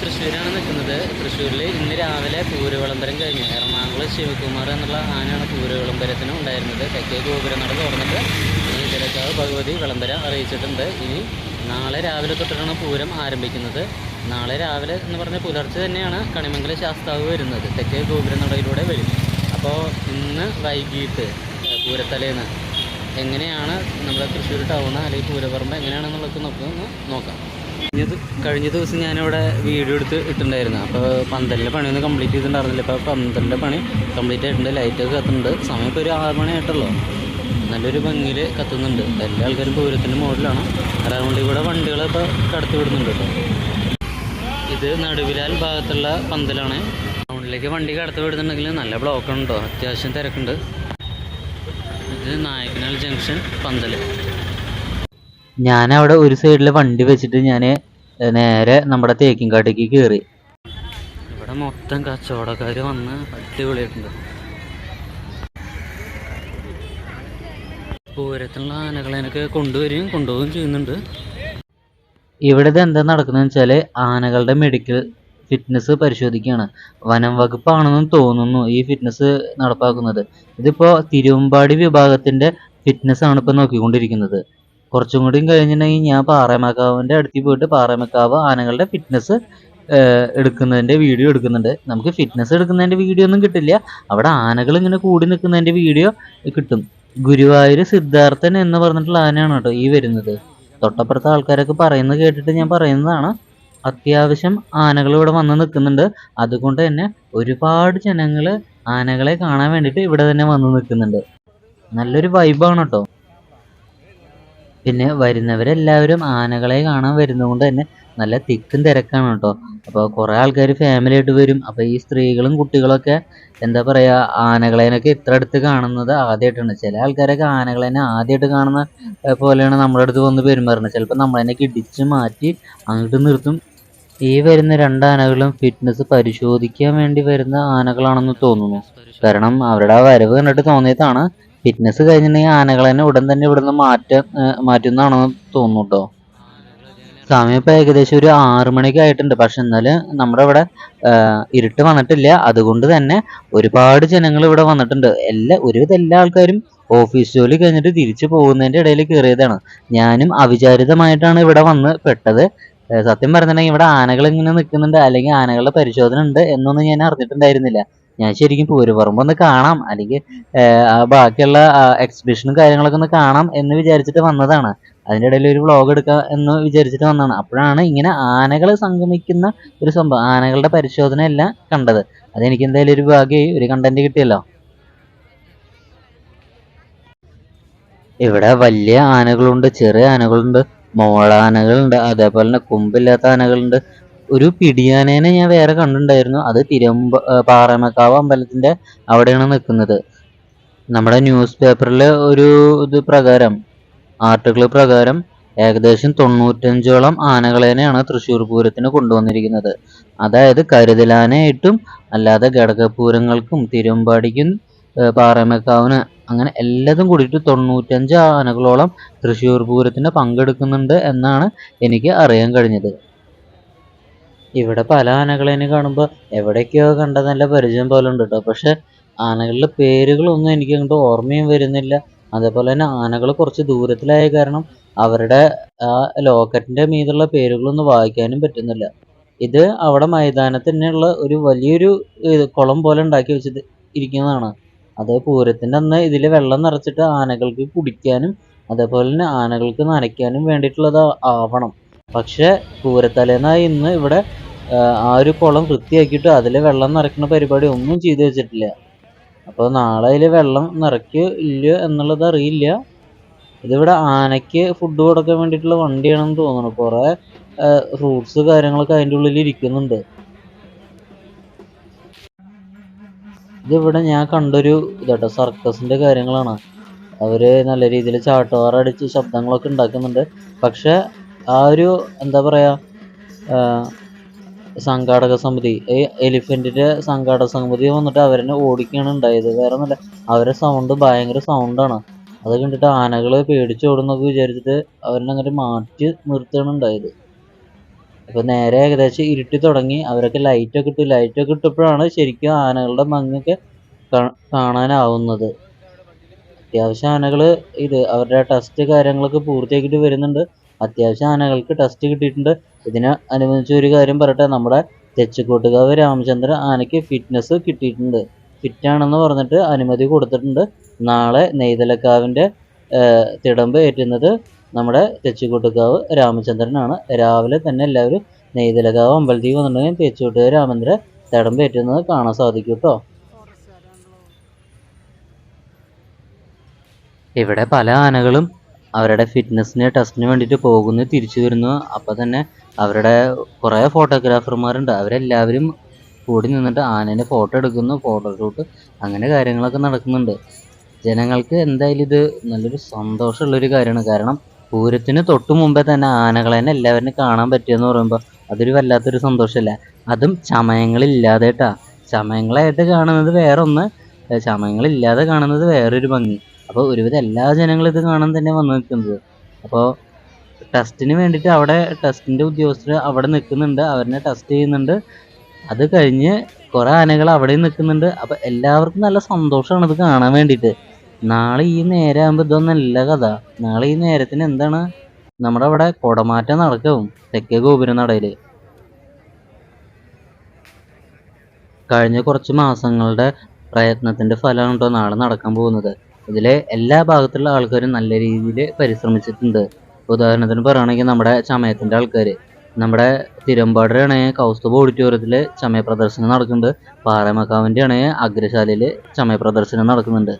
തൃശ്ശൂരാണ് നിൽക്കുന്നത്. തൃശ്ശൂരിൽ ഇന്ന് രാവിലെ പൂരവിളംബരം കഴിഞ്ഞു. എറണാകുളം ശിവകുമാർ എന്നുള്ള ആനയാണ് പൂരവിളംബരത്തിന് ഉണ്ടായിരുന്നത്. തെക്കേ ഗോപുരനട തുറന്നിട്ട് തിരക്കാവ് ഭഗവതി വിളംബരം അറിയിച്ചിട്ടുണ്ട്. ഇനി നാളെ രാവിലെ തൊട്ടിട്ടാണ് പൂരം ആരംഭിക്കുന്നത്. നാളെ രാവിലെ എന്ന് പറഞ്ഞ പുലർച്ചെ തന്നെയാണ് കണിമംഗല ശാസ്താവ് വരുന്നത്. തെക്കേ ഗോപുരനടയിലൂടെ വരും. അപ്പോൾ ഇന്ന് വൈകിട്ട് പൂരത്തലേന്ന് എങ്ങനെയാണ് നമ്മുടെ തൃശ്ശൂർ ടൗൺ അല്ലെങ്കിൽ പൂരപ്പറമ്പ് എങ്ങനെയാണെന്നുള്ളത് നമുക്ക് നോക്കാം. കഴിഞ്ഞ കഴിഞ്ഞ ദിവസം ഞാനിവിടെ വീഡിയോ എടുത്ത് ഇട്ടിട്ടുണ്ടായിരുന്നു. അപ്പോൾ പന്തലിന്റെ പണിയൊന്നും കംപ്ലീറ്റ് ചെയ്തിട്ടുണ്ടായിരുന്നില്ല. ഇപ്പോൾ പന്തലിന്റെ പണി കംപ്ലീറ്റ് ആയിട്ടുണ്ട്. ലൈറ്റൊക്കെ കത്തുന്നുണ്ട്. സമയം ഇപ്പോൾ ഒരു ആറ് മണി ആയിട്ടുള്ളൂ. നല്ലൊരു ഭംഗിയിൽ കത്തുന്നുണ്ട്. എല്ലാ ആൾക്കാരും പൂരത്തിന്റെ മോഡലാണ് അതുകൊണ്ട് ഇവിടെ വണ്ടികൾ ഇപ്പോൾ കടത്തി വിടുന്നുണ്ട് കേട്ടോ. ഇത് നടുവിലാൽ ഭാഗത്തുള്ള പന്തലാണ്. ടൗണിലേക്ക് വണ്ടി കടത്തി വിടുന്നുണ്ടെങ്കിൽ നല്ല ബ്ലോക്ക് ഉണ്ടോ അത്യാവശ്യം തിരക്കുണ്ട്. ഇത് നായക്കനാൽ ജംഗ്ഷൻ പന്തൽ ഞാൻ അവിടെ ഒരു സൈഡിൽ വണ്ടി വെച്ചിട്ട് ഞാൻ നേരെ നമ്മുടെ തേക്കിൻകാട്ടേക്ക് കയറി ഇവിടെ മൊത്തം കച്ചവടക്കാർ വന്ന് അടിപൊളിയായിട്ടുണ്ട്. പൂരത്തിനുള്ള ആനകളെനൊക്കെ കൊണ്ടുവരികയും കൊണ്ടുപോവുകയും ചെയ്യുന്നുണ്ട്. ഇവിടെ എന്താ നടക്കുന്നത് വെച്ചാൽ ആനകളുടെ മെഡിക്കൽ ഫിറ്റ്നസ് പരിശോധിക്കുകയാണ്. വനം വകുപ്പാണെന്ന് തോന്നുന്നു ഈ ഫിറ്റ്നസ് നടപ്പാക്കുന്നത്. ഇതിപ്പോ തിരുവമ്പാടി വിഭാഗത്തിന്റെ ഫിറ്റ്നസ് ആണ് ഇപ്പോൾ നോക്കിക്കൊണ്ടിരിക്കുന്നത്. കുറച്ചും കൂടി കഴിഞ്ഞിട്ടുണ്ടെങ്കിൽ ഞാൻ പാറമേക്കാവിന്റെ അടുത്ത് പോയിട്ട് പാറമേക്കാവ് ആനകളുടെ ഫിറ്റ്നസ് എടുക്കുന്നതിന്റെ വീഡിയോ എടുക്കുന്നുണ്ട്. നമുക്ക് ഫിറ്റ്നസ് എടുക്കുന്നതിന്റെ വീഡിയോ ഒന്നും കിട്ടില്ല. അവിടെ ആനകൾ ഇങ്ങനെ കൂടി നിൽക്കുന്നതിന്റെ വീഡിയോ കിട്ടും. ഗുരുവായൂർ സിദ്ധാർത്ഥൻ എന്ന് പറഞ്ഞിട്ടുള്ള ആനയാണ് കേട്ടോ ഈ വരുന്നത്. തൊട്ടപ്പുറത്തെ ആൾക്കാരൊക്കെ പറയുന്നത് കേട്ടിട്ട് ഞാൻ പറയുന്നതാണ് അത്യാവശ്യം ആനകൾ ഇവിടെ വന്ന് നിൽക്കുന്നുണ്ട്. അതുകൊണ്ട് തന്നെ ഒരുപാട് ജനങ്ങൾ ആനകളെ കാണാൻ വേണ്ടിയിട്ട് ഇവിടെ തന്നെ വന്ന് നിൽക്കുന്നുണ്ട്. നല്ലൊരു വൈബാണ് കേട്ടോ. പിന്നെ വരുന്നവരെല്ലാവരും ആനകളെ കാണാൻ വരുന്നതുകൊണ്ട് തന്നെ നല്ല തിക്കും തിരക്കാണ് കേട്ടോ. അപ്പോൾ കുറേ ആൾക്കാർ ഫാമിലി ആയിട്ട് വരും. അപ്പോൾ ഈ സ്ത്രീകളും കുട്ടികളൊക്കെ എന്താ പറയുക ആനകളേനൊക്കെ ഇത്ര അടുത്ത് കാണുന്നത് ആദ്യമായിട്ടാണ് ചില ആൾക്കാരൊക്കെ ആനകളേനെ ആദ്യമായിട്ട് കാണുന്ന പോലെയാണ് നമ്മുടെ അടുത്ത് വന്ന് പെരുമാറുന്നത്. ചിലപ്പോൾ നമ്മളതിനെ ഇടിച്ച് മാറ്റി അങ്ങോട്ട് നിർത്തും. ഈ വരുന്ന രണ്ട് ആനകളും ഫിറ്റ്നസ് പരിശോധിക്കാൻ വേണ്ടി വരുന്ന ആനകളാണെന്ന് തോന്നുന്നു. കാരണം അവരുടെ ആ വരവ് കണ്ടിട്ട് തോന്നിയതാണ്. ഫിറ്റ്നസ് കഴിഞ്ഞിട്ടുണ്ടെങ്കിൽ ആനകളെ തന്നെ ഉടൻ തന്നെ ഇവിടുന്ന് മാറ്റ മാറ്റുന്നതാണെന്ന് തോന്നുന്നു കേട്ടോ സമയം ഇപ്പം ഏകദേശം ഒരു ആറു മണിക്ക് ആയിട്ടുണ്ട്. പക്ഷെ എന്നാൽ നമ്മുടെ ഇവിടെ ഇരുട്ട് വന്നിട്ടില്ല. അതുകൊണ്ട് തന്നെ ഒരുപാട് ജനങ്ങൾ ഇവിടെ വന്നിട്ടുണ്ട്. എല്ലാ ഒരുവിധ എല്ലാ ആൾക്കാരും ഓഫീസ് ജോലി കഴിഞ്ഞിട്ട് തിരിച്ചു പോകുന്നതിന്റെ ഇടയിൽ കയറിയതാണ്. ഞാനും അവിചാരിതമായിട്ടാണ് ഇവിടെ വന്ന് പെട്ടത്. സത്യം പറഞ്ഞിട്ടുണ്ടെങ്കിൽ ഇവിടെ ആനകൾ ഇങ്ങനെ നിൽക്കുന്നുണ്ട്. അല്ലെങ്കിൽ ആനകളുടെ പരിശോധന ഉണ്ട് എന്നൊന്നും ഞാൻ അറിഞ്ഞിട്ടുണ്ടായിരുന്നില്ല. ഞാൻ ശരിക്കും പൂരപ്പറമ്പ് ഒന്ന് കാണാം. അല്ലെങ്കിൽ ബാക്കിയുള്ള എക്സിബിഷനും കാര്യങ്ങളൊക്കെ ഒന്ന് കാണാം എന്ന് വിചാരിച്ചിട്ട് വന്നതാണ്. അതിന്റെ ഇടയിൽ ഒരു വ്ളോഗ് എടുക്കാം എന്ന് വിചാരിച്ചിട്ട് വന്നതാണ്. അപ്പോഴാണ് ഇങ്ങനെ ആനകൾ സംഗമിക്കുന്ന ഒരു സംഭവം. ആനകളുടെ പരിശോധന എല്ലാം കണ്ടത്. അതെനിക്ക് എന്തായാലും ഒരു ഭാഗ്യമായി ഒരു കണ്ടന്റ് കിട്ടിയല്ലോ. ഇവിടെ വലിയ ആനകളുണ്ട് ചെറിയ ആനകളുണ്ട് മോളാനകളുണ്ട് അതേപോലെ തന്നെ കൊമ്പില്ലാത്ത ആനകളുണ്ട്. ഒരു പിടിയാനേനെ ഞാൻ വേറെ കണ്ടിട്ടുണ്ടായിരുന്നു. അത് തിരുവമ്പ പാറമക്കാവ് അമ്പലത്തിന്റെ അവിടെയാണ് നിൽക്കുന്നത് നമ്മുടെ ന്യൂസ് പേപ്പറിലെ ഒരു ഇത് പ്രകാരം ആർട്ടിക്കിൾ പ്രകാരം ഏകദേശം തൊണ്ണൂറ്റഞ്ചോളം ആനകളേനെയാണ് തൃശ്ശൂർ പൂരത്തിന് കൊണ്ടുവന്നിരിക്കുന്നത്. അതായത് കരുതലാനയായിട്ടും അല്ലാതെ ഘടകപൂരങ്ങൾക്കും തിരുവമ്പാടിക്കും പാറമേക്കാവിന് അങ്ങനെ എല്ലാതും കൂടിയിട്ട് തൊണ്ണൂറ്റഞ്ച് ആനകളോളം തൃശ്ശൂർ പൂരത്തിന് പങ്കെടുക്കുന്നുണ്ട് എന്നാണ് എനിക്ക് അറിയാൻ കഴിഞ്ഞത്. ഇവിടെ പല ആനകളെയും കാണുമ്പോൾ എവിടേക്കോ കണ്ട നല്ല പരിചയം പോലെ ഉണ്ട് കേട്ടോ പക്ഷെ ആനകളുടെ പേരുകളൊന്നും എനിക്ക് അങ്ങോട്ട് ഓർമ്മയും വരുന്നില്ല. അതേപോലെ തന്നെ ആനകൾ കുറച്ച് ദൂരത്തിലായ കാരണം അവരുടെ ആ ലോക്കറ്റിന്റെ മീതുള്ള പേരുകളൊന്നും വായിക്കാനും പറ്റുന്നില്ല. ഇത് അവിടെ മൈതാനത്ത് തന്നെയുള്ള ഒരു വലിയൊരു കുളം പോലെ ഉണ്ടാക്കി വെച്ചിട്ട് ഇരിക്കുന്നതാണ്. അത് പൂരത്തിന്റെ അന്ന് ഇതിൽ വെള്ളം നിറച്ചിട്ട് ആനകൾക്ക് കുടിക്കാനും അതേപോലെ തന്നെ ആനകൾക്ക് നനയ്ക്കാനും വേണ്ടിയിട്ടുള്ളത് ആവണം. പക്ഷെ പൂരത്തലേന്നായി ഇന്ന് ഇവിടെ ആ, ഒരു കുളം വൃത്തിയാക്കിയിട്ട് അതിൽ വെള്ളം നിറയ്ക്കുന്ന പരിപാടി ഒന്നും ചെയ്തു വെച്ചിട്ടില്ല. അപ്പോൾ നാളെ അതിൽ വെള്ളം നിറയ്ക്കോ ഇല്ലയോ എന്നുള്ളത് അറിയില്ല. ഇതിവിടെ ആനയ്ക്ക് ഫുഡ് കൊടുക്കാൻ വേണ്ടിയിട്ടുള്ള വണ്ടിയാണെന്ന് തോന്നുന്നു. കുറേ ഫ്രൂട്ട്സ് കാര്യങ്ങളൊക്കെ അതിന്റെ ഉള്ളിൽ ഇരിക്കുന്നുണ്ട്. ഇതിവിടെ ഞാൻ കണ്ടൊരു ഇതാട്ടോ സർക്കസിന്റെ കാര്യങ്ങളാണ്. അവർ നല്ല രീതിയിൽ ചാട്ടവാറടിച്ച് ശബ്ദങ്ങളൊക്കെ ഉണ്ടാക്കുന്നുണ്ട്. പക്ഷേ ആ ഒരു എന്താ പറയുക സംഘാടക സമിതി ഈ എലിഫന്റിന്റെ സംഘാടക സമിതി വന്നിട്ട് അവരെന്നെ ഓടിക്കുകയാണ് ഉണ്ടായത്. വേറെ ഒന്നുമല്ല അവരെ സൗണ്ട് ഭയങ്കര സൗണ്ടാണ് അത് കണ്ടിട്ട് ആനകൾ പേടിച്ചോടുന്നൊക്കെ വിചാരിച്ചിട്ട് അവരെ അങ്ങനെ മാറ്റി നിർത്തുകയാണ് ഉണ്ടായത്. അപ്പോൾ നേരെ ഏകദേശം ഇരുട്ടി തുടങ്ങി. അവരൊക്കെ ലൈറ്റൊക്കെ ഇട്ടു ലൈറ്റൊക്കെ ഇട്ടപ്പോഴാണ് ശരിക്കും ആനകളുടെ ഭംഗിയൊക്കെ കാ- കാണാനാവുന്നത്. അത്യാവശ്യം ആനകൾ ഇത് അവരുടെ ടെസ്റ്റ് കാര്യങ്ങളൊക്കെ പൂർത്തിയാക്കിയിട്ട് വരുന്നുണ്ട്. അത്യാവശ്യം ആനകൾക്ക് ടെസ്റ്റ് കിട്ടിയിട്ടുണ്ട്. ഇതിനെ അനുബന്ധിച്ച് ഒരു കാര്യം പറയട്ടെ നമ്മുടെ തെച്ചിക്കോട്ടുകാവ് രാമചന്ദ്രൻ ആനയ്ക്ക് ഫിറ്റ്നസ് കിട്ടിയിട്ടുണ്ട്. ഫിറ്റാണെന്ന് പറഞ്ഞിട്ട് അനുമതി കൊടുത്തിട്ടുണ്ട്. നാളെ നെയ്തലക്കാവിന്റെ തിടമ്പ് ഏറ്റുന്നത് നമ്മുടെ തെച്ചിക്കോട്ടുകാവ് രാമചന്ദ്രനാണ്. രാവിലെ തന്നെ എല്ലാവരും നെയ്തലക്കാവ് അമ്പലത്തിൽ വന്നിട്ടുണ്ടെങ്കിൽ തെച്ചിക്കോട്ടുകാവ് രാമചന്ദ്രൻ തിടമ്പ് ഏറ്റുന്നത് കാണാൻ സാധിക്കും കേട്ടോ. ഇവിടെ പല ആനകളും അവരുടെ ഫിറ്റ്നസ്സിന് ടെസ്റ്റിന് വേണ്ടിയിട്ട് പോകുന്നു തിരിച്ചു വരുന്നു. അപ്പോൾ തന്നെ അവരുടെ കുറേ ഫോട്ടോഗ്രാഫർമാരുണ്ട് അവരെല്ലാവരും കൂടി നിന്നിട്ട് ആനേനെ ഫോട്ടോ എടുക്കുന്നു ഫോട്ടോ ഷൂട്ട് അങ്ങനെ കാര്യങ്ങളൊക്കെ നടക്കുന്നുണ്ട്. ജനങ്ങൾക്ക് എന്തായാലും ഇത് നല്ലൊരു സന്തോഷമുള്ളൊരു കാര്യമാണ്. കാരണം പൂരത്തിന് തൊട്ട് മുമ്പേ തന്നെ ആനകളെ തന്നെ എല്ലാവരും കാണാൻ പറ്റിയെന്ന് പറയുമ്പോൾ അതൊരു വല്ലാത്തൊരു സന്തോഷമല്ല? അതും ചമയങ്ങളില്ലാതെട്ടാ. ചമയങ്ങളായിട്ട് കാണുന്നത് വേറൊന്ന് ചമയങ്ങളില്ലാതെ കാണുന്നത് വേറൊരു ഭംഗി. അപ്പോൾ ഒരുവിധം എല്ലാ ജനങ്ങളും ഇത് കാണാൻ തന്നെ വന്നു നിൽക്കുന്നത്. അപ്പോൾ ടെസ്റ്റിന് വേണ്ടിയിട്ട് അവിടെ ടെസ്റ്റിന്റെ ഉദ്യോഗസ്ഥർ അവിടെ നിൽക്കുന്നുണ്ട്. അവരെ ടെസ്റ്റ് ചെയ്യുന്നുണ്ട്. അത് കഴിഞ്ഞ് കുറേ ആനകൾ അവിടെ നിൽക്കുന്നുണ്ട്. അപ്പോൾ എല്ലാവർക്കും നല്ല സന്തോഷമാണ് ഇത് കാണാൻ വേണ്ടിയിട്ട്. നാളെ ഈ നേരം ആകുമ്പോൾ നല്ല കഥ. നാളെ ഈ നേരത്തിന് എന്താണ്? നമ്മുടെ അവിടെ കുടമാറ്റം നടക്കും. തെക്കേ ഗോപുരം നടയിൽ കഴിഞ്ഞ കുറച്ച് മാസങ്ങളുടെ പ്രയത്നത്തിന്റെ ഫലമാണ് കേട്ടോ നാളെ നടക്കാൻ പോകുന്നത്. ഇതിലെ എല്ലാ ഭാഗത്തുള്ള ആൾക്കാരും നല്ല രീതിയിൽ പരിശ്രമിച്ചിട്ടുണ്ട്. ഉദാഹരണത്തിന് പറയുകയാണെങ്കിൽ നമ്മുടെ ചമയത്തിന്റെ ആൾക്കാർ നമ്മുടെ തിരുമ്പാടിയുടെ ആണെങ്കിൽ കൗസ്തുഭ ഓഡിറ്റോറിയത്തിൽ ചമയ പ്രദർശനം നടക്കുന്നുണ്ട് പാറമക്കാവിന്റെ ആണെങ്കിൽ അഗ്രശാലയിൽ ചമയ പ്രദർശനം നടക്കുന്നുണ്ട്.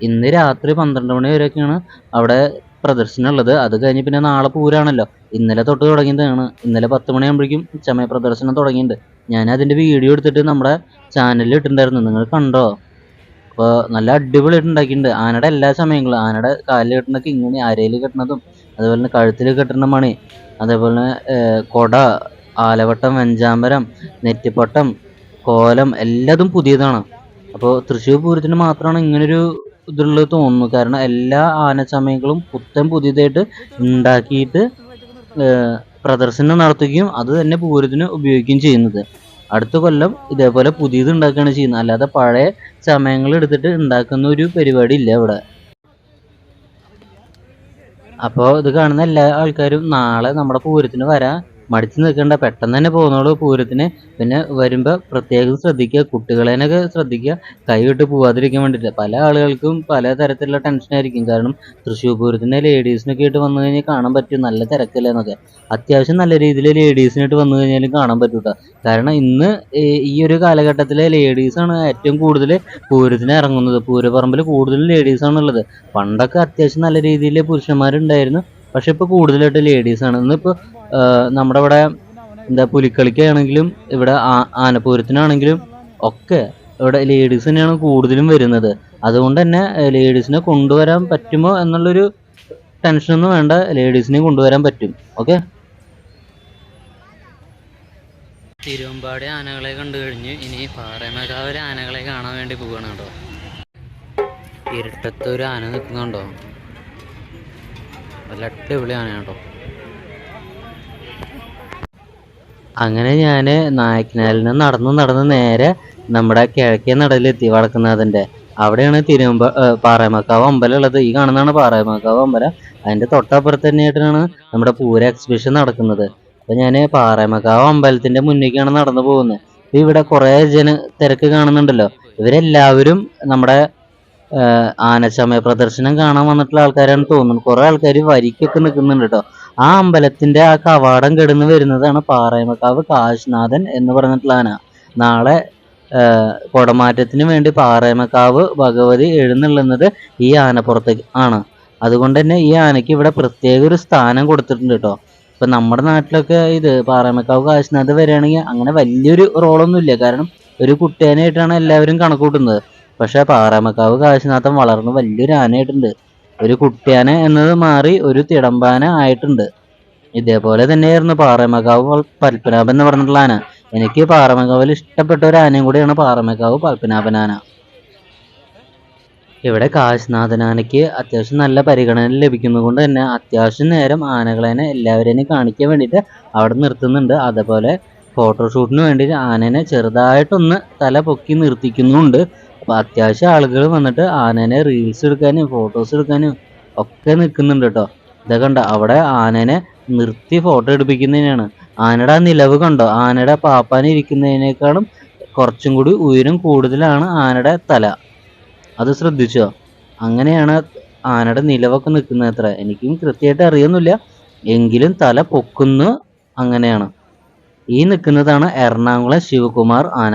ഇന്ന് രാത്രി പന്ത്രണ്ട് മണി വരെയൊക്കെയാണ് അവിടെ പ്രദർശനം ഉള്ളത്. അത് കഴിഞ്ഞ് പിന്നെ നാളെ പൂരാണല്ലോ. ഇന്നലെ തൊട്ട് തുടങ്ങിയതാണ്. ഇന്നലെ പത്ത് മണിയാകുമ്പോഴേക്കും ചമയ പ്രദർശനം തുടങ്ങിയിട്ടുണ്ട്. ഞാൻ അതിന്റെ വീഡിയോ എടുത്തിട്ട് നമ്മുടെ ചാനലിൽ ഇട്ടിട്ടുണ്ടായിരുന്നു. നിങ്ങൾ കണ്ടോ? അപ്പോൾ നല്ല അടിപൊളിയായിട്ട് ഉണ്ടാക്കിയിട്ടുണ്ട്. ആനയുടെ എല്ലാ സമയങ്ങളും ആനയുടെ കാലിൽ കെട്ടുന്ന ഇങ്ങനെ അരയിൽ കെട്ടുന്നതും അതുപോലെ തന്നെ കഴുത്തിൽ കെട്ടുന്ന മണി അതേപോലെ കൊട ആലവട്ടം വെഞ്ചാമ്പരം നെറ്റിപ്പട്ടം കോലം എല്ലാതും പുതിയതാണ്. അപ്പോൾ തൃശ്ശൂർ പൂരത്തിന് മാത്രമാണ് ഇങ്ങനൊരു ഇതുള്ളത് തോന്നുന്നു. കാരണം എല്ലാ ആനച്ചമയങ്ങളും പുത്തൻ പുതിയതായിട്ട് ഉണ്ടാക്കിയിട്ട് പ്രദർശനം നടത്തുകയും അത് തന്നെ പൂരത്തിന് ഉപയോഗിക്കുകയും ചെയ്യുന്നത്. അടുത്ത കൊല്ലം ഇതേപോലെ പുതിയത് ഉണ്ടാക്കുകയാണ് ചെയ്യുന്നത്. അല്ലാതെ പഴയ സമയങ്ങൾ എടുത്തിട്ട് ഉണ്ടാക്കുന്ന ഒരു പരിപാടി ഇല്ല ഇവിടെ. അപ്പോൾ ഇത് കാണുന്ന എല്ലാ ആൾക്കാരും നാളെ നമ്മുടെ പൂരത്തിന് വരാൻ മടിച്ചു നിൽക്കേണ്ട പെട്ടെന്ന് തന്നെ പോകുന്നോളൂ പൂരത്തിന്. പിന്നെ വരുമ്പോൾ പ്രത്യേകം ശ്രദ്ധിക്കുക കുട്ടികളേനൊക്കെ ശ്രദ്ധിക്കുക കൈവിട്ട് പോവാതിരിക്കാൻ വേണ്ടിയിട്ട്. പല ആളുകൾക്കും പല തരത്തിലുള്ള ടെൻഷനായിരിക്കും കാരണം തൃശ്ശൂർ പൂരത്തിന്റെ ലേഡീസിനൊക്കെ ആയിട്ട് വന്നു കഴിഞ്ഞാൽ കാണാൻ പറ്റും. നല്ല തിരക്കല്ലേ എന്നൊക്കെ. അത്യാവശ്യം നല്ല രീതിയിൽ ലേഡീസിനായിട്ട് വന്നു കഴിഞ്ഞാലും കാണാൻ പറ്റൂട്ടോ കാരണം ഇന്ന് ഈ- ഒരു കാലഘട്ടത്തിലെ ലേഡീസാണ് ഏറ്റവും കൂടുതൽ പൂരത്തിന് ഇറങ്ങുന്നത്. പൂരപ്പറമ്പിൽ കൂടുതൽ ലേഡീസാണുള്ളത് പണ്ടൊക്കെ അത്യാവശ്യം നല്ല രീതിയിൽ പുരുഷന്മാരുണ്ടായിരുന്നു. പക്ഷെ ഇപ്പൊ കൂടുതലായിട്ട് ലേഡീസാണ് ഇന്നിപ്പോൾ നമ്മുടെ ഇവിടെ എന്താ പുലിക്കളിക്കാണെങ്കിലും ഇവിടെ ആനപ്പൂരത്തിനാണെങ്കിലും ഒക്കെ ഇവിടെ ലേഡീസ് തന്നെയാണ് കൂടുതലും വരുന്നത്. അതുകൊണ്ട് തന്നെ ലേഡീസിനെ കൊണ്ടുവരാൻ പറ്റുമോ എന്നുള്ളൊരു ടെൻഷനൊന്നും വേണ്ട. ലേഡീസിനെ കൊണ്ടുവരാൻ പറ്റും. ഓക്കെ തിരുവമ്പാടി ആനകളെ കണ്ടു കഴിഞ്ഞ് ഇനി പാറമേക്കാവിലെ ആനകളെ കാണാൻ വേണ്ടി പോവുകയാണ് കേട്ടോ ഇരുട്ടത്ത് ഒരു ആന നിൽക്കുന്നുണ്ടോ? നല്ല അടിപൊളിയാണ് കേട്ടോ. അങ്ങനെ ഞാൻ നായക്കനാലിൽ നിന്ന് നടന്ന് നടന്ന് നേരെ നമ്മുടെ കിഴക്കേ നടയിലെത്തി വടക്കുന്നാഥന്റെ. അവിടെയാണ് തിരുവമ്പ പാറമക്കാവ് അമ്പലം ഉള്ളത്. ഈ കാണുന്നതാണ് പാറമക്കാവ് അമ്പലം. അതിന്റെ തൊട്ടപ്പുറത്ത് തന്നെയായിട്ടാണ് നമ്മുടെ പൂര എക്സിബിഷൻ നടക്കുന്നത്. അപ്പം ഞാൻ പാറമക്കാവ് അമ്പലത്തിന്റെ മുന്നേക്കാണ് നടന്നു പോകുന്നത്. ഇപ്പം ഇവിടെ കുറേ ജന തിരക്ക് കാണുന്നുണ്ടല്ലോ. ഇവരെല്ലാവരും നമ്മുടെ ഏഹ് ആനച്ചമയ പ്രദർശനം കാണാൻ വന്നിട്ടുള്ള ആൾക്കാരാണ് തോന്നുന്നു. കുറെ ആൾക്കാർ വരിക്കൊക്കെ നിൽക്കുന്നുണ്ട് കേട്ടോ. ആ അമ്പലത്തിന്റെ ആ കവാടം കിടന്ന് വരുന്നതാണ് പാറയമക്കാവ് കാശ്നാഥൻ എന്ന് പറഞ്ഞിട്ടുള്ള ആന. നാളെ കുടമാറ്റത്തിന് വേണ്ടി പാറയമക്കാവ് ഭഗവതി എഴുന്നള്ളുന്നത് ഈ ആനപ്പുറത്തേക്ക് ആണ്. അതുകൊണ്ട് തന്നെ ഈ ആനയ്ക്ക് ഇവിടെ പ്രത്യേക ഒരു സ്ഥാനം കൊടുത്തിട്ടുണ്ട് കേട്ടോ. ഇപ്പൊ നമ്മുടെ നാട്ടിലൊക്കെ ഇത് പാറയമക്കാവ് കാശ്നാഥ് വരികയാണെങ്കിൽ അങ്ങനെ വലിയൊരു റോളൊന്നും ഇല്ല കാരണം ഒരു കുട്ടിയാനായിട്ടാണ് എല്ലാവരും കണക്കൂട്ടുന്നത് പക്ഷെ പാറമക്കാവ് കാശിനാഥൻ വളർന്ന് വലിയൊരു ആനയായിട്ടുണ്ട്. ഒരു കുട്ടിയാന എന്നത് മാറി ഒരു തിടമ്പാന ആയിട്ടുണ്ട്. ഇതേപോലെ തന്നെയായിരുന്നു പാറമക്കാവ് പത്മനാഭൻ എന്ന് പറഞ്ഞിട്ടുള്ള ആന. എനിക്ക് പാറമക്കാവിൽ ഇഷ്ടപ്പെട്ട ഒരു ആനയും കൂടിയാണ് പാറമക്കാവ് പത്മനാഭൻ ആന ഇവിടെ കാശിനാഥനാനയ്ക്ക് അത്യാവശ്യം നല്ല പരിഗണന ലഭിക്കുന്നത് കൊണ്ട് തന്നെ അത്യാവശ്യം നേരം ആനകളേനെ എല്ലാവരെയും കാണിക്കാൻ വേണ്ടിയിട്ട് അവിടെ നിർത്തുന്നുണ്ട്. അതേപോലെ ഫോട്ടോഷൂട്ടിന് വേണ്ടി ആനേനെ ചെറുതായിട്ടൊന്ന് തല പൊക്കി നിർത്തിക്കുന്നുമുണ്ട്. അപ്പോൾ അത്യാവശ്യം ആളുകൾ വന്നിട്ട് ആനേനെ റീൽസ് എടുക്കാനും ഫോട്ടോസ് എടുക്കാനും ഒക്കെ നിൽക്കുന്നുണ്ട് കേട്ടോ. ഇതൊക്കെ കണ്ടോ അവിടെ ആനേനെ നിർത്തി ഫോട്ടോ എടുപ്പിക്കുന്നതിനാണ് ആനയുടെ ആ നിലവ് കണ്ടോ ആനയുടെ പാപ്പാൻ ഇരിക്കുന്നതിനേക്കാളും കുറച്ചും കൂടി ഉയരം കൂടുതലാണ് ആനയുടെ തല. അത് ശ്രദ്ധിച്ചോ? അങ്ങനെയാണ് ആനയുടെ നിലവൊക്കെ നിൽക്കുന്നത് അത്ര. എനിക്കും കൃത്യമായിട്ട് അറിയൊന്നുമില്ല. എങ്കിലും തല പൊക്കുന്നു അങ്ങനെയാണ്. ഈ നിൽക്കുന്നതാണ് എറണാകുളം ശിവകുമാർ ആന.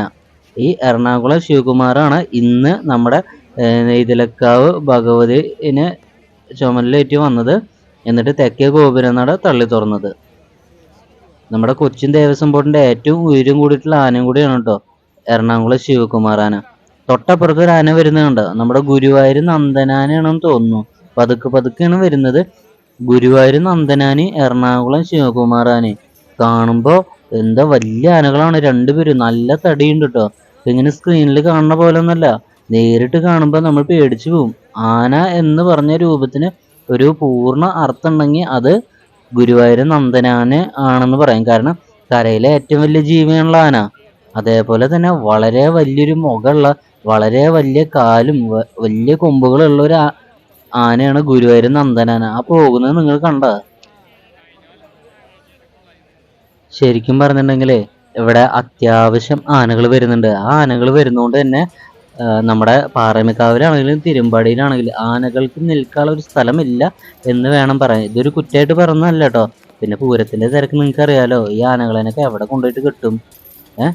ഈ എറണാകുളം ശിവകുമാറാണ് ഇന്ന് നമ്മുടെ നെയ്തലക്കാവ് ഭഗവതിനെ ചുമലിലേറ്റ് വന്നത്. എന്നിട്ട് തെക്കേ ഗോപുരനട തള്ളി തുറന്നത്. നമ്മുടെ കൊച്ചിൻ ദേവസ്വം ബോർഡിന്റെ ഏറ്റവും ഉയരം കൂടിയിട്ടുള്ള ആനയും കൂടിയാണ് കേട്ടോ എറണാകുളം ശിവകുമാർ ആന തൊട്ടപ്പുറത്ത് ഒരു ആന വരുന്നുണ്ട്. നമ്മുടെ ഗുരുവായൂർ നന്ദനാനാണെന്ന് തോന്നുന്നു. പതുക്കെ പതുക്കെയാണ് വരുന്നത്. ഗുരുവായൂർ നന്ദനാനി എറണാകുളം ശിവകുമാർ ആന കാണുമ്പോൾ എന്താ വലിയ ആനകളാണ് രണ്ടുപേരും. നല്ല തടിയുണ്ട് കേട്ടോ ഇങ്ങനെ സ്ക്രീനിൽ കാണുന്ന പോലെ ഒന്നല്ല നേരിട്ട് കാണുമ്പോൾ നമ്മൾ പേടിച്ചു പോവും. ആന എന്ന് പറഞ്ഞ രൂപത്തിന് ഒരു പൂർണ അർത്ഥം ഉണ്ടെങ്കിൽ അത് ഗുരുവായൂർ നന്ദനാന ആണെന്ന് പറയും. കാരണം കരയിലെ ഏറ്റവും വലിയ ജീവിയാണുള്ള ആന. അതേപോലെ തന്നെ വളരെ വലിയൊരു മുഖമുള്ള വളരെ വലിയ കാലും വലിയ കൊമ്പുകളുള്ള ഒരു ആനയാണ് ഗുരുവായൂർ നന്ദനാന. ആ പോകുന്നത് നിങ്ങൾ കണ്ട? ശരിക്കും പറഞ്ഞിട്ടുണ്ടെങ്കിൽ ഇവിടെ അത്യാവശ്യം ആനകൾ വരുന്നുണ്ട്. ആ ആനകൾ വരുന്നതുകൊണ്ട് തന്നെ നമ്മുടെ പാറമേക്കാവിലാണെങ്കിലും തിരുമ്പാടിയിലാണെങ്കിലും ആനകൾക്ക് നിൽക്കാനുള്ള ഒരു സ്ഥലമില്ല എന്ന് വേണം പറയാൻ. ഇതൊരു കുറ്റമായിട്ട് പറഞ്ഞതല്ല കേട്ടോ പിന്നെ പൂരത്തിന്റെ തിരക്ക് നിങ്ങൾക്ക് അറിയാലോ ഈ ആനകളെനൊക്കെ എവിടെ കൊണ്ടുപോയിട്ട് കിട്ടും? ഏഹ്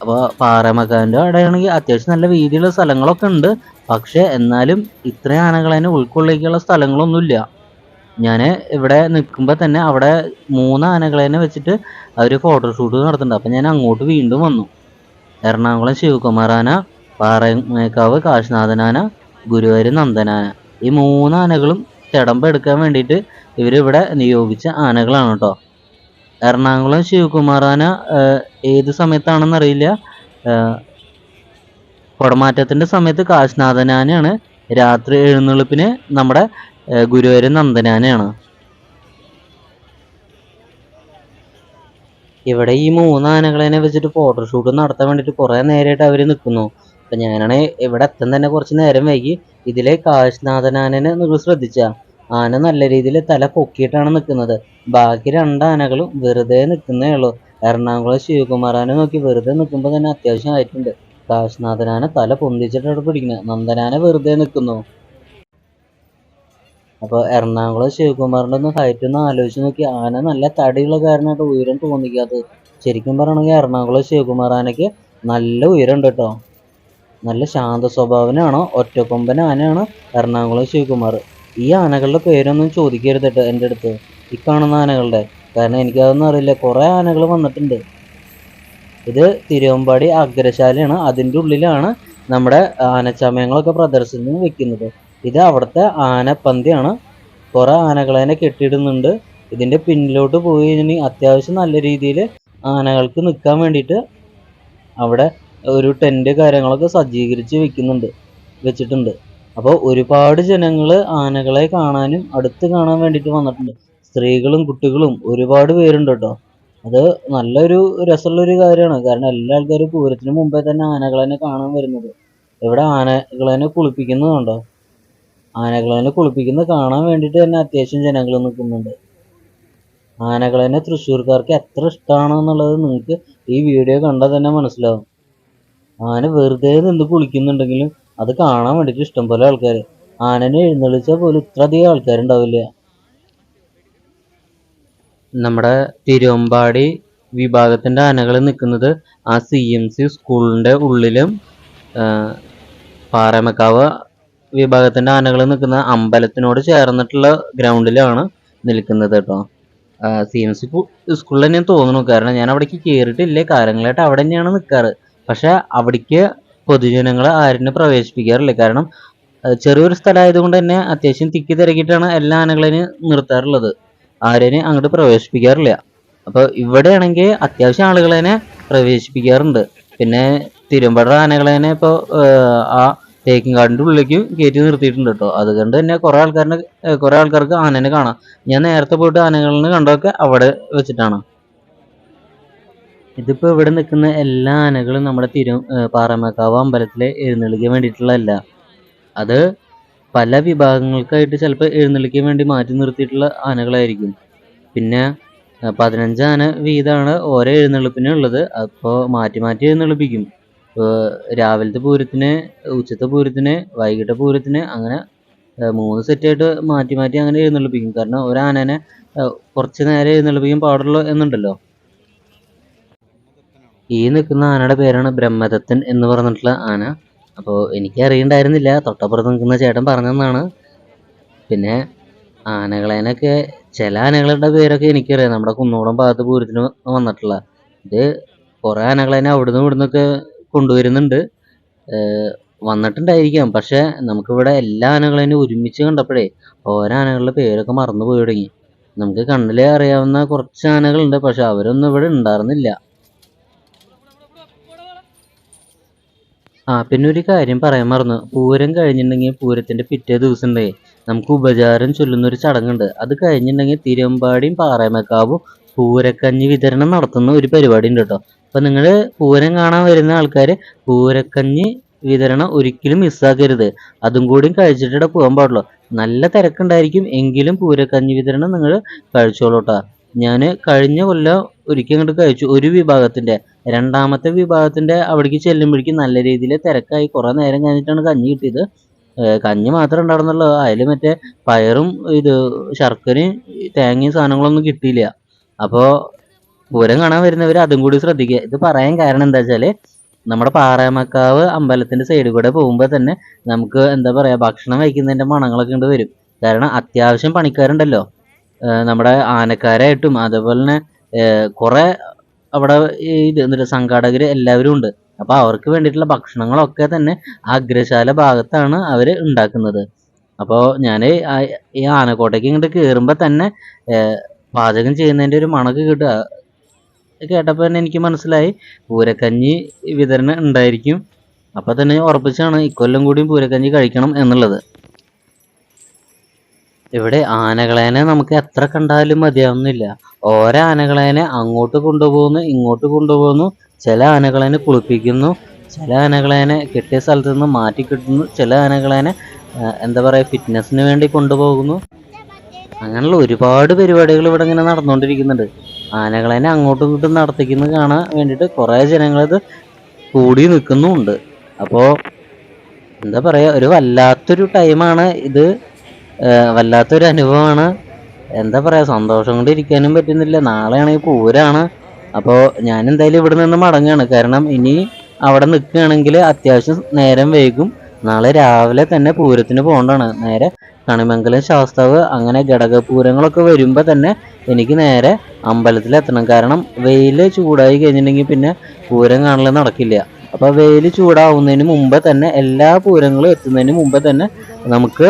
അപ്പോൾ പാറമക്കാവിന്റെ അവിടെയാണെങ്കിൽ അത്യാവശ്യം നല്ല വീതിയുള്ള സ്ഥലങ്ങളൊക്കെ ഉണ്ട്. പക്ഷേ എന്നാലും ഇത്രയും ആനകളെ ഉൾക്കൊള്ളിക്കാനുള്ള സ്ഥലങ്ങളൊന്നുമില്ല. ഞാൻ ഇവിടെ നിൽക്കുമ്പോൾ തന്നെ അവിടെ മൂന്ന് ആനകളെ വെച്ചിട്ട് അവർ ഫോട്ടോഷൂട്ട് നടത്തുന്നുണ്ട്. അപ്പം ഞാൻ അങ്ങോട്ട് വീണ്ടും വന്നു. എറണാകുളം ശിവകുമാർ ആന പാറമേക്കാവ് കാശിനാഥനാന ഗുരുവായൂർ നന്ദനാന ഈ മൂന്ന് ആനകളും ചടമ്പ് എടുക്കാൻ വേണ്ടിയിട്ട് ഇവരിവിടെ നിയോഗിച്ച ആനകളാണ് കേട്ടോ. എറണാകുളം ശിവകുമാർ ആന ഏത് സമയത്താണെന്ന് അറിയില്ല. ഏഹ്, കുടമാറ്റത്തിന്റെ സമയത്ത് കാശിനാഥനാനയാണ് രാത്രി എഴുന്നള്ളിപ്പിന് നമ്മുടെ ഗുരുവായൂർ നന്ദനാനാണ് ഇവിടെ ഈ മൂന്ന് ആനകളെ വെച്ചിട്ട് ഫോട്ടോഷൂട്ട് നടത്താൻ വേണ്ടിയിട്ട് കുറേ നേരമായിട്ട് അവർ നിൽക്കുന്നു അപ്പം ഞാനാണ് ഇവിടെ എത്താൻ തന്നെ കുറച്ച് നേരം വൈകി ഇതിലെ കാശിനാഥനാനനെ നിങ്ങൾ ശ്രദ്ധിച്ച. ആന നല്ല രീതിയിൽ തല പൊക്കിയിട്ടാണ് നിൽക്കുന്നത് ബാക്കി രണ്ട് ആനകളും വെറുതെ നിൽക്കുന്നേ ഉള്ളൂ. എറണാകുളം ശിവകുമാറാനെ നോക്കി വെറുതെ നിൽക്കുമ്പോൾ തന്നെ അത്യാവശ്യം ആയിട്ടുണ്ട്. കാശിനാഥനാന തല പൊന്തിച്ചിട്ടാണ് പിടിക്കുന്നത് നന്ദനാന വെറുതെ നിൽക്കുന്നു അപ്പോൾ എറണാകുളം ശിവകുമാറിന്റെ ഒന്ന് ഹൈറ്റ് ഒന്ന് ആലോചിച്ച് നോക്കി. ആന നല്ല തടിയുള്ള കാരണമായിട്ട് ഉയരം തോന്നിക്കാത്തത് ശരിക്കും പറയണമെങ്കിൽ എറണാകുളം ശിവകുമാർ ആനയ്ക്ക് നല്ല ഉയരം ഉണ്ട് കേട്ടോ നല്ല ശാന്ത സ്വഭാവനാണ്. ഒറ്റക്കൊമ്പൻ ആനയാണ് എറണാകുളം ശിവകുമാർ. ഈ ആനകളുടെ പേരൊന്നും ചോദിക്കരുത് കേട്ടോ എന്റെ അടുത്ത്. ഈ കാണുന്ന ആനകളുടെ. കാരണം എനിക്കതൊന്നും അറിയില്ല. കുറേ ആനകൾ വന്നിട്ടുണ്ട്. ഇത് തിരുവമ്പാടി അഗ്രശാലയാണ്. അതിന്റെ ഉള്ളിലാണ് നമ്മുടെ ആനച്ചമയങ്ങളൊക്കെ പ്രദർശനം വെക്കുന്നത് ഇത് അവിടുത്തെ ആനപ്പന്തിയാണ്. കുറെ ആനകളെ കെട്ടിയിടുന്നുണ്ട്. ഇതിന്റെ പിന്നിലോട്ട് പോയി കഴിഞ്ഞാൽ അത്യാവശ്യം നല്ല രീതിയിൽ ആനകൾക്ക് നിൽക്കാൻ വേണ്ടിയിട്ട് അവിടെ ഒരു ടെന്റ് കാര്യങ്ങളൊക്കെ സജ്ജീകരിച്ച് വെക്കുന്നുണ്ട് വെച്ചിട്ടുണ്ട്. അപ്പോൾ ഒരുപാട് ജനങ്ങൾ ആനകളെ കാണാനും അടുത്ത് കാണാൻ വേണ്ടിയിട്ട് വന്നിട്ടുണ്ട്. സ്ത്രീകളും കുട്ടികളും ഒരുപാട് പേരുണ്ട് കേട്ടോ. അത് നല്ലൊരു രസമുള്ളൊരു കാര്യമാണ്. കാരണം എല്ലാ ആൾക്കാരും പൂരത്തിന് മുമ്പേ തന്നെ ആനകളെ കാണാൻ വരുന്നത്. ഇവിടെ ആനകളെ കുളിപ്പിക്കുന്നതുണ്ടോ? ആനകളെ കുളിപ്പിക്കുന്നത് കാണാൻ വേണ്ടിയിട്ട് തന്നെ അത്യാവശ്യം ജനങ്ങൾ നിൽക്കുന്നുണ്ട്. ആനകളെ തൃശ്ശൂർക്കാർക്ക് എത്ര ഇഷ്ടമാണെന്നുള്ളത് നിങ്ങൾക്ക് ഈ വീഡിയോ കണ്ടാൽ തന്നെ മനസ്സിലാവും. ആന വെറുതെ നിന്ന് കുളിക്കുന്നുണ്ടെങ്കിലും അത് കാണാൻ വേണ്ടിയിട്ട് ഇഷ്ടംപോലെ ആൾക്കാർ ആനനെ എഴുന്നള്ളിച്ചാൽ പോലും ഇത്ര അധികം ആൾക്കാരുണ്ടാവില്ല. നമ്മുടെ തിരുവമ്പാടി വിഭാഗത്തിന്റെ ആനകൾ നിൽക്കുന്നത് ആ സി എം സി സ്കൂളിന്റെ ഉള്ളിലും പാറമക്കാവ് വിഭാഗത്തിന്റെ ആനകൾ നിൽക്കുന്ന അമ്പലത്തിനോട് ചേർന്നിട്ടുള്ള ഗ്രൗണ്ടിലാണ് നിൽക്കുന്നത് കേട്ടോ. സി എം സി സ്കൂളിൽ തോന്നുന്നു. കാരണം ഞാൻ അവിടേക്ക് കയറിയിട്ടില്ലേ കാലങ്ങളായിട്ട് അവിടെ തന്നെയാണ് നിൽക്കാറ് പക്ഷെ അവിടേക്ക് പൊതുജനങ്ങളെ ആരും പ്രവേശിപ്പിക്കാറില്ല. കാരണം ചെറിയൊരു സ്ഥലമായതുകൊണ്ട് തന്നെ അത്യാവശ്യം തിക്കി തിരക്കിയിട്ടാണ് എല്ലാ ആനകളെയും നിർത്താറുള്ളത്. ആരെയും അങ്ങോട്ട് പ്രവേശിപ്പിക്കാറില്ല. അപ്പോൾ ഇവിടെയാണെങ്കിൽ അത്യാവശ്യം ആളുകളെ പ്രവേശിപ്പിക്കാറുണ്ട്. പിന്നെ തിരുമ്പട ആനകളെ ഇപ്പോൾ ആ തേക്കിൻകാടിന്റെ ഉള്ളിലേക്ക് കയറ്റി നിർത്തിയിട്ടുണ്ട് കേട്ടോ അതുകൊണ്ട് തന്നെ കുറെ ആൾക്കാരുടെ കുറെ ആൾക്കാർക്ക് ആനനെ കാണാം. ഞാൻ നേരത്തെ പോയിട്ട് ആനകളിനെ കണ്ടതൊക്കെ അവിടെ വെച്ചിട്ടാണ്. ഇതിപ്പോ ഇവിടെ നിൽക്കുന്ന എല്ലാ ആനകളും നമ്മുടെ തിരു പാറമേക്കാവ് അമ്പലത്തിലെ എഴുന്നള്ളിക്കാൻ വേണ്ടിയിട്ടുള്ളതല്ല. അത് പല വിഭാഗങ്ങൾക്കായിട്ട് ചിലപ്പോൾ എഴുന്നള്ളിക്കാൻ വേണ്ടി മാറ്റി നിർത്തിയിട്ടുള്ള ആനകളായിരിക്കും. പിന്നെ പതിനഞ്ച് ആന വീതമാണ് ഓരോ എഴുന്നള്ളിപ്പിനും ഉള്ളത്. അപ്പോൾ മാറ്റി മാറ്റി എഴുന്നള്ളിപ്പിക്കും. രാവിലത്തെ പൂരത്തിന് ഉച്ചത്തെ പൂരത്തിന് വൈകിട്ടത്തെ പൂരത്തിന് അങ്ങനെ മൂന്ന് സെറ്റായിട്ട് മാറ്റി മാറ്റി അങ്ങനെ എഴുന്നള്ളിപ്പിക്കും. കാരണം ഒരു ആനേനെ ഏർ കുറച്ച് നേരം എഴുന്നള്ളിപ്പിക്കാൻ പാടുള്ളൂ എന്നുണ്ടല്ലോ. ഈ നിൽക്കുന്ന ആനയുടെ പേരാണ് ബ്രഹ്മദത്തൻ എന്ന് പറഞ്ഞിട്ടുള്ള ആന. അപ്പോൾ എനിക്ക് അറിയണ്ടായിരുന്നില്ല. തൊട്ടപ്പുറത്ത് നിൽക്കുന്ന ചേട്ടൻ പറഞ്ഞതെന്നാണ്. പിന്നെ ആനകളേനൊക്കെ ചില ആനകളുടെ പേരൊക്കെ എനിക്കറിയാം. നമ്മുടെ കുന്നോളം ഭാഗത്ത് പൂരത്തിന് വന്നിട്ടുള്ള. ഇത് കുറേ ആനകളേനെ അവിടുന്ന് ഇവിടുന്നൊക്കെ കൊണ്ടുവരുന്നുണ്ട്. വന്നിട്ടുണ്ടായിരിക്കാം. പക്ഷെ നമുക്കിവിടെ എല്ലാ ആനകളേനും ഒരുമിച്ച് കണ്ടപ്പോഴേ ഓരോ ആനകളുടെ പേരൊക്കെ മറന്നു പോയി തുടങ്ങി. നമുക്ക് കണ്ണിലെ അറിയാവുന്ന കുറച്ച് ആനകളുണ്ട് പക്ഷെ അവരൊന്നും ഇവിടെ ഉണ്ടായിരുന്നില്ല. ആ പിന്നെ ഒരു കാര്യം പറയാൻ മറന്നു. പൂരം കഴിഞ്ഞിട്ടുണ്ടെങ്കിൽ പൂരത്തിന്റെ പിറ്റേ ദിവസം ഉണ്ടേ നമുക്ക് ഉപചാരം ചൊല്ലുന്ന ഒരു ചടങ്ങുണ്ട്. അത് കഴിഞ്ഞിട്ടുണ്ടെങ്കിൽ തിരുവമ്പാടിയും പാറമേക്കാവും പൂരക്കഞ്ഞി വിതരണം നടത്തുന്ന ഒരു പരിപാടി ഉണ്ട് കേട്ടോ. അപ്പൊ നിങ്ങൾ പൂരം കാണാൻ വരുന്ന ആൾക്കാർ പൂരക്കഞ്ഞി വിതരണം ഒരിക്കലും മിസ്സാക്കരുത് അതും കൂടി കഴിച്ചിട്ടേ പോകാൻ പാടുള്ളൂ. നല്ല തിരക്കുണ്ടായിരിക്കും എങ്കിലും പൂരക്കഞ്ഞി വിതരണം നിങ്ങൾ കഴിച്ചോളൂ കേട്ടോ ഞാൻ കഴിഞ്ഞ കൊല്ലം ഒരിക്കൽ ഇങ്ങോട്ട് കഴിച്ചു. ഒരു വിഭാഗത്തിന്റെ രണ്ടാമത്തെ വിഭാഗത്തിന്റെ അവിടേക്ക് ചെല്ലുമ്പോഴേക്കും നല്ല രീതിയിൽ തിരക്കായി കുറേ നേരം കഴിഞ്ഞിട്ടാണ് കഞ്ഞി കിട്ടിയത്. കഞ്ഞി മാത്രമേ ഉണ്ടായിരുന്നുള്ളൂ. അതിൽ മറ്റേ പയറും ഇത് ശർക്കരയും തേങ്ങയും സാധനങ്ങളൊന്നും കിട്ടിയില്ല. അപ്പോൾ പൂരം കാണാൻ വരുന്നവർ അതും കൂടി ശ്രദ്ധിക്കുക. ഇത് പറയാൻ കാരണം എന്താ വെച്ചാൽ നമ്മുടെ പാറമക്കാവ് അമ്പലത്തിന്റെ സൈഡിൽ കൂടെ പോകുമ്പോൾ തന്നെ നമുക്ക് എന്താ പറയാ ഭക്ഷണം വയ്ക്കുന്നതിന്റെ മണങ്ങളൊക്കെ ഉണ്ട് വരും. കാരണം അത്യാവശ്യം പണിക്കാരുണ്ടല്ലോ. നമ്മുടെ ആനക്കാരായിട്ടും അതേപോലെ തന്നെ കുറെ അവിടെ ഇത് എന്നിട്ട് സംഘാടകർ എല്ലാവരും ഉണ്ട്. അപ്പൊ അവർക്ക് വേണ്ടിയിട്ടുള്ള ഭക്ഷണങ്ങളൊക്കെ തന്നെ അഗ്രശാല ഭാഗത്താണ് അവർ ഉണ്ടാക്കുന്നത്. അപ്പോൾ ഞാൻ ഈ ആനക്കോട്ടയ്ക്ക് ഇങ്ങോട്ട് കയറുമ്പോൾ തന്നെ പാചകം ചെയ്യുന്നതിന്റെ ഒരു മണക്ക് കിട്ടുക. കേട്ടപ്പോൾ തന്നെ എനിക്ക് മനസ്സിലായി. പൂരക്കഞ്ഞി വിതരണം ഉണ്ടായിരിക്കും. അപ്പോൾ തന്നെ ഉറപ്പിച്ചാണ് ഇക്കൊല്ലം കൂടിയും പൂരക്കഞ്ഞി കഴിക്കണം എന്നുള്ളത്. ഇവിടെ ആനകളേനെ നമുക്ക് എത്ര കണ്ടാലും മതിയാവുന്നില്ല. ഓരോ ആനകളേനെ അങ്ങോട്ട് കൊണ്ടുപോകുന്നു ഇങ്ങോട്ട് കൊണ്ടുപോകുന്നു. ചില ആനകളേനെ കുളിപ്പിക്കുന്നു ചില ആനകളേനെ കിട്ടിയ സ്ഥലത്ത് നിന്ന് മാറ്റി കിട്ടുന്നു ചില ആനകളേനെ എന്താ പറയുക ഫിറ്റ്നസ്സിന് വേണ്ടി കൊണ്ടുപോകുന്നു. അങ്ങനെയുള്ള ഒരുപാട് പരിപാടികൾ ഇവിടെ ഇങ്ങനെ നടന്നുകൊണ്ടിരിക്കുന്നുണ്ട്. ആനകളേനെ അങ്ങോട്ടും ഇങ്ങോട്ടും നടത്തിക്കുന്നത് കാണാൻ വേണ്ടിയിട്ട് കുറേ ജനങ്ങളത് കൂടി നിൽക്കുന്നുമുണ്ട്. അപ്പോൾ എന്താ പറയുക ഒരു വല്ലാത്തൊരു ടൈമാണ് ഇത്. വല്ലാത്തൊരു അനുഭവമാണ്. എന്താ പറയുക സന്തോഷം കൊണ്ട് ഇരിക്കാനും പറ്റുന്നില്ല. നാളെയാണെങ്കിൽ പൂരാണ്. അപ്പോൾ ഞാൻ എന്തായാലും ഇവിടെ നിന്ന് മടങ്ങുകയാണ്. കാരണം ഇനി അവിടെ നിൽക്കുകയാണെങ്കിൽ അത്യാവശ്യം നേരം വൈകും. നാളെ രാവിലെ തന്നെ പൂരത്തിന് പോകേണ്ടതാണ്. നേരെ കണിമംഗലം ശാസ്താവ് അങ്ങനെ ഘടകപൂരങ്ങളൊക്കെ വരുമ്പോൾ തന്നെ എനിക്ക് നേരെ അമ്പലത്തിൽ അമ്പലത്തിലെത്തണം. കാരണം വെയിൽ ചൂടായി കഴിഞ്ഞിട്ടുണ്ടെങ്കിൽ പിന്നെ പൂരം കാണൽ നടക്കില്ല. അപ്പോൾ വെയിൽ ചൂടാവുന്നതിന് മുമ്പേ തന്നെ എല്ലാ പൂരങ്ങളും എത്തുന്നതിന് മുമ്പേ തന്നെ നമുക്ക്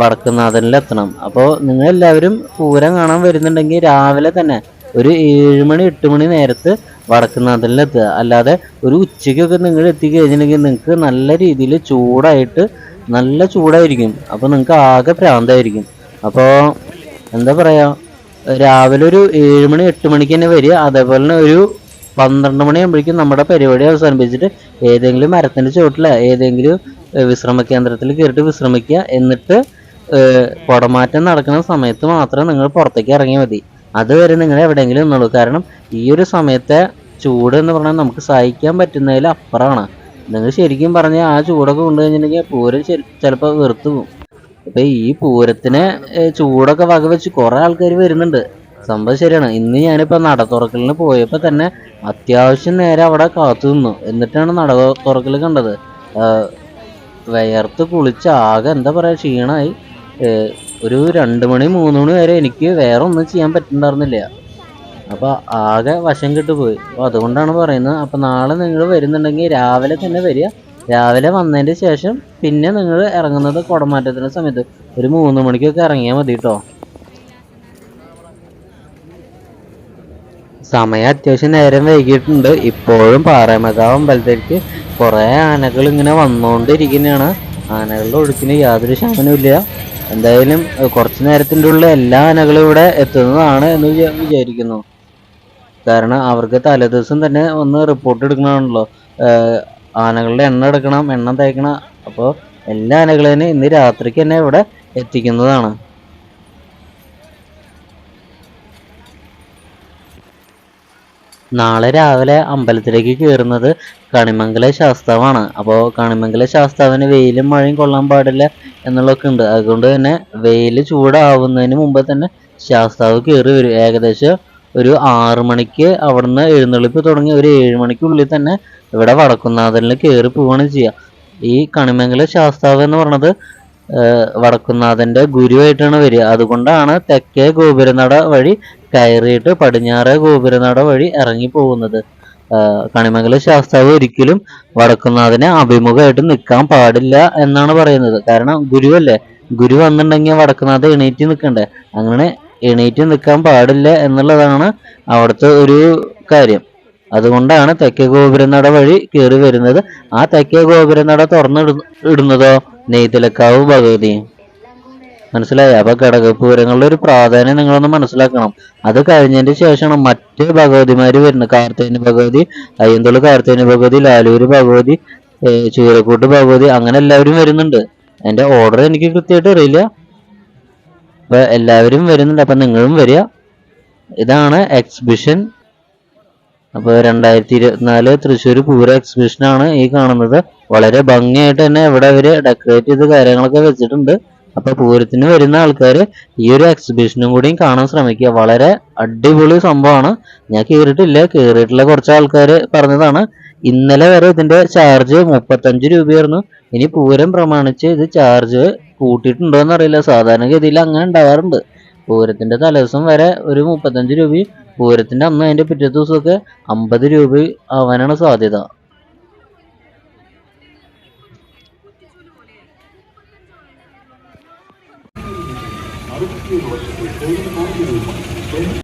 വടക്കുന്നാഥനിൽ എത്തണം അപ്പോൾ നിങ്ങൾ എല്ലാവരും പൂരം കാണാൻ വരുന്നുണ്ടെങ്കിൽ രാവിലെ തന്നെ ഒരു ഏഴ് മണി എട്ട് മണി നേരത്ത് വടക്കുന്നാഥനിൽ എത്തുക അല്ലാതെ ഒരു ഉച്ചയ്ക്കൊക്കെ നിങ്ങൾ എത്തിക്കഴിഞ്ഞിട്ടുണ്ടെങ്കിൽ നിങ്ങൾക്ക് നല്ല രീതിയിൽ ചൂടായിട്ട് നല്ല ചൂടായിരിക്കും. അപ്പോൾ നിങ്ങൾക്ക് ആകെ ഭ്രാന്തായിരിക്കും അപ്പോൾ എന്താ പറയുക രാവിലെ ഒരു ഏഴ് മണി എട്ട് മണിക്ക് തന്നെ വരിക. അതേപോലെ തന്നെ ഒരു പന്ത്രണ്ട് മണിയാകുമ്പോഴേക്കും നമ്മുടെ പരിപാടി അവസാനിപ്പിച്ചിട്ട് ഏതെങ്കിലും മരത്തിന്റെ ചുവട്ടില ഏതെങ്കിലും വിശ്രമ കേന്ദ്രത്തിൽ കയറിയിട്ട് വിശ്രമിക്കുക. എന്നിട്ട് കുടമാറ്റം നടക്കുന്ന സമയത്ത് മാത്രം നിങ്ങൾ പുറത്തേക്ക് ഇറങ്ങിയാൽ മതി. അതുവരെ നിങ്ങൾ എവിടെയെങ്കിലും നിന്നുള്ളൂ കാരണം ഈ ഒരു സമയത്തെ ചൂട് എന്ന് പറഞ്ഞാൽ നമുക്ക് സഹിക്കാൻ പറ്റുന്നതിൽ അപ്പുറമാണ് നിങ്ങൾ ശരിക്കും പറഞ്ഞ ആ ചൂടൊക്കെ കൊണ്ടു കഴിഞ്ഞിട്ടുണ്ടെങ്കിൽ പൂരം ചിലപ്പോൾ വെറുത്തു പോകും. അപ്പൊ ഈ പൂരത്തിന് ചൂടൊക്കെ വകവെച്ച് കുറെ ആൾക്കാർ വരുന്നുണ്ട്. സംഭവം ശരിയാണ്. ഇന്ന് ഞാനിപ്പോ നട തുറക്കലിന് പോയപ്പോൾ തന്നെ അത്യാവശ്യം നേരെ അവിടെ കാത്തു നിന്നു. എന്നിട്ടാണ് നട തുറക്കൽ കണ്ടത് വിയർത്ത് കുളിച്ച് ആകെ എന്താ പറയാ ക്ഷീണമായി ഒരു രണ്ട് മണി മൂന്ന് മണി വരെ എനിക്ക് വേറെ ഒന്നും ചെയ്യാൻ പറ്റുന്നുണ്ടായിരുന്നില്ല അപ്പൊ ആകെ വശം കെട്ടുപോയി. അപ്പൊ അതുകൊണ്ടാണ് പറയുന്നത് അപ്പോൾ നാളെ നിങ്ങൾ വരുന്നുണ്ടെങ്കിൽ രാവിലെ തന്നെ വരിക. രാവിലെ വന്നതിന്റെ ശേഷം പിന്നെ നിങ്ങൾ ഇറങ്ങുന്നത് കുടമാറ്റത്തിന്റെ സമയത്ത്. ഒരു മൂന്ന് മണിക്കൊക്കെ ഇറങ്ങിയാൽ മതി കേട്ടോ സമയം അത്യാവശ്യം നേരം വൈകിട്ടുണ്ട് ഇപ്പോഴും പാറമേക്കാവ് അമ്പലത്തിലേക്ക്. കുറേ ആനകൾ ഇങ്ങനെ വന്നുകൊണ്ടിരിക്കുന്നതാണ് ആനകളുടെ ഒഴുക്കിന് യാതൊരു ശമനമില്ല എന്തായാലും കുറച്ച് നേരത്തിന്റെ ഉള്ളിൽ എല്ലാ ആനകളും ഇവിടെ എത്തുന്നതാണ് എന്ന് വിചാ- വിചാരിക്കുന്നു. കാരണം അവർക്ക് തലേദിവസം തന്നെ ഒന്ന് റിപ്പോർട്ട് എടുക്കണമാണല്ലോ. ആനകളുടെ എണ്ണ എടുക്കണം എണ്ണ തേക്കണം. അപ്പോൾ എല്ലാ ആനകളെയും ഇന്ന് രാത്രിക്ക് തന്നെ ഇവിടെ എത്തിക്കുന്നതാണ്. നാളെ രാവിലെ അമ്പലത്തിലേക്ക് കയറുന്നത് കണിമംഗല ശാസ്താവാണ്. അപ്പോൾ കണിമംഗല ശാസ്താവിന് വെയിലും മഴയും കൊള്ളാൻ പാടില്ല എന്നുള്ളതൊക്കെ ഉണ്ട്. അതുകൊണ്ട് തന്നെ വെയിൽ ചൂടാവുന്നതിന് മുമ്പ് തന്നെ ശാസ്താവ് കയറി വരും. ഏകദേശം ഒരു ആറു മണിക്ക് അവിടുന്ന് എഴുന്നള്ളിപ്പ് തുടങ്ങി. ഒരു ഏഴ് മണിക്കുള്ളിൽ തന്നെ ഇവിടെ വടക്കുന്നാഥനിൽ കയറി പോവാണ് ചെയ്യുക ഈ കണിമംഗല ശാസ്താവ് എന്ന് പറഞ്ഞത് വടക്കുന്നാഥന്റെ ഗുരുവായിട്ടാണ് വരിക. അതുകൊണ്ടാണ് തെക്കേ ഗോപുരനട വഴി കയറിയിട്ട് പടിഞ്ഞാറേ ഗോപുരനട വഴി ഇറങ്ങി പോകുന്നത്. കണിമംഗല ശാസ്താവ് ഒരിക്കലും വടക്കുന്നാഥനെ അഭിമുഖമായിട്ട് നിൽക്കാൻ പാടില്ല എന്നാണ് പറയുന്നത്. കാരണം ഗുരുവല്ലേ? ഗുരു വന്നിട്ടുണ്ടെങ്കിൽ വടക്കുന്നാഥ എണീറ്റ് നിൽക്കണ്ടേ? അങ്ങനെ എണീറ്റ് നിൽക്കാൻ പാടില്ല എന്നുള്ളതാണ് അവിടുത്തെ ഒരു കാര്യം. അതുകൊണ്ടാണ് തെക്കേ ഗോപുരനട വഴി കയറി വരുന്നത്. ആ തെക്കേ ഗോപുരനട തുറന്നു ഇടുന്നതോ നെയ്തലക്കാവ് ഭഗവതി? മനസ്സിലായി? അപ്പൊ ഘടകപൂരങ്ങളുടെ ഒരു പ്രാധാന്യം നിങ്ങളൊന്ന് മനസ്സിലാക്കണം. അത് കഴിഞ്ഞതിന് ശേഷമാണ് മറ്റ് ഭഗവതിമാര് വരുന്നത്. കാർത്തേനി ഭഗവതി അയ്യന്തോൾ കാർത്തേനി ഭഗവതി ലാലൂര് ഭഗവതി ചീരക്കൂട്ട് ഭഗവതി അങ്ങനെ എല്ലാവരും വരുന്നുണ്ട്. എന്റെ ഓർഡർ എനിക്ക് കൃത്യമായിട്ട് അറിയില്ല. അപ്പൊ എല്ലാവരും വരുന്നുണ്ട്. അപ്പൊ നിങ്ങളും വരിക. ഇതാണ് എക്സിബിഷൻ അപ്പോൾ രണ്ടായിരത്തി ഇരുപത്തിനാല് തൃശ്ശൂർ പൂര എക്സിബിഷൻ ആണ് ഈ കാണുന്നത്. വളരെ ഭംഗിയായിട്ട് തന്നെ ഇവിടെ അവർ ഡെക്കറേറ്റ് ചെയ്ത് കാര്യങ്ങളൊക്കെ വെച്ചിട്ടുണ്ട്. അപ്പൊ പൂരത്തിന് വരുന്ന ആൾക്കാർ ഈ ഒരു എക്സിബിഷനും കൂടിയും കാണാൻ ശ്രമിക്കുക. വളരെ അടിപൊളി സംഭവമാണ്. ഞാൻ കേറിയിട്ടില്ല. കേറിയിട്ടുള്ള കുറച്ച് ആൾക്കാർ പറഞ്ഞതാണ്. ഇന്നലെ വരെ ഇതിന്റെ ചാർജ് മുപ്പത്തഞ്ച് രൂപയായിരുന്നു. ഇനി പൂരം പ്രമാണിച്ച് ഇത് ചാർജ് കൂട്ടിയിട്ടുണ്ടോ എന്നറിയില്ല സാധാരണഗതിയിൽ അങ്ങനെ ഉണ്ടാവാറുണ്ട്. പൂരത്തിന്റെ തലേദിവസം വരെ ഒരു മുപ്പത്തഞ്ച് രൂപയും പൂരത്തിന്റെ അന്ന് അതിന്റെ പിറ്റേ ദിവസമൊക്കെ അമ്പത് രൂപ ആവാനാണ് സാധ്യത.